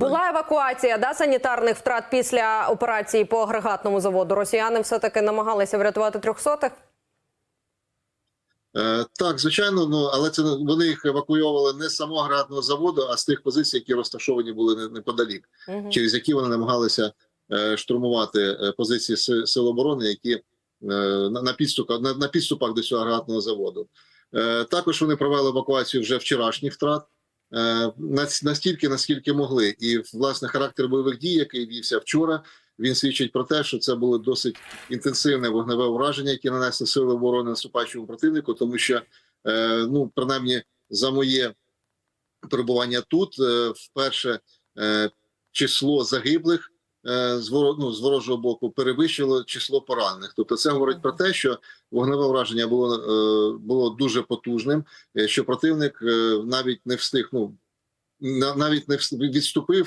Була евакуація да, санітарних втрат після операції по агрегатному заводу. Росіяни все таки намагалися врятувати трьохсотих. Е, так, звичайно, ну але це вони їх евакуйовували не з самого агрегатного заводу, а з тих позицій, які розташовані були неподалік, Мгм. через які вони намагалися е, штурмувати е, позиції Си- сил оборони, які е, на, на підступах на, на підступах до цього агрегатного заводу. Е, також вони провели евакуацію вже вчорашніх втрат. Е, Настільки, наскільки могли, і власне характер бойових дій, який вівся вчора, він свідчить про те, що це було досить інтенсивне вогневе ураження, яке нанесли сили оборони наступаючому противнику, тому що е, ну принаймні за моє перебування тут е, вперше число загиблих ну, з ворожого боку перевищило число поранених. Тобто, це говорить про те, що вогневе враження було е, було дуже потужним, е, що противник е, навіть не встиг. Ну на- навіть не відступив